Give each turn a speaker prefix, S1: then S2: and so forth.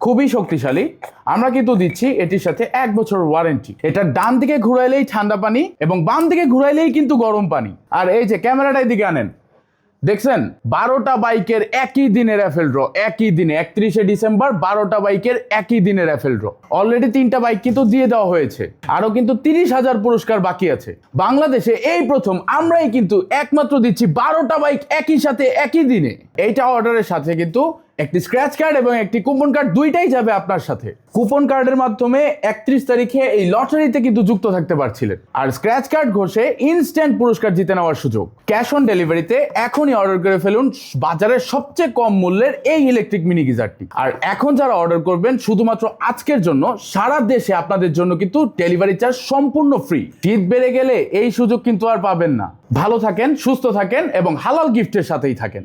S1: খুবই শক্তিশালী। আমরা কিন্তু দিচ্ছি এটির সাথে এক বছর ওয়ারেন্টি এটা ডান দিকে ঘুরাইলেই ঠান্ডা পানি এবং বাম দিকে ঘুরাইলেই কিন্তু গরম পানি। আর এই যে ক্যামেরাটা এদিকে আনেন। দেখছেন? বারোটা বাইকের একই দিনে র্যাফেল ড্র একই দিনে একত্রিশে ডিসেম্বর বারোটা বাইকের একই দিনে র্যাফেল ড্র অলরেডি তিনটা বাইক কিন্তু দিয়ে দেওয়া হয়েছে। আরও কিন্তু তিরিশ হাজার পুরস্কার বাকি আছে। বাংলাদেশে এই প্রথম, আমরাই কিন্তু একমাত্র দিচ্ছি বারোটা বাইক একই সাথে একই দিনে। এইটা অর্ডারের সাথে কিন্তু একটি স্ক্র্যাচ কার্ড এবং একটি কুপন কার্ড দুইটাই যাবে আপনার সাথে। কুপন কার্ডের মাধ্যমে একত্রিশ তারিখে এই লটারিতে কিন্তু যুক্ত থাকতে পারছিলেন। আর স্ক্র্যাচ কার্ড ঘষে ইনস্ট্যান্ট পুরস্কার জিতে নেওয়ার সুযোগ। ক্যাশ অন ডেলিভারিতে এখনই অর্ডার করে ফেলুন বাজারের সবচেয়ে কম মূল্যের এই ইলেকট্রিক মিনি গিজারটি। আর এখন যারা অর্ডার করবেন, শুধুমাত্র আজকের জন্য, সারা দেশে আপনাদের জন্য কিন্তু ডেলিভারি চার্জ সম্পূর্ণ ফ্রি শীত বেড়ে গেলে এই সুযোগ কিন্তু আর পাবেন না। ভালো থাকেন, সুস্থ থাকেন এবং হালাল গিফটের সাথেই থাকেন।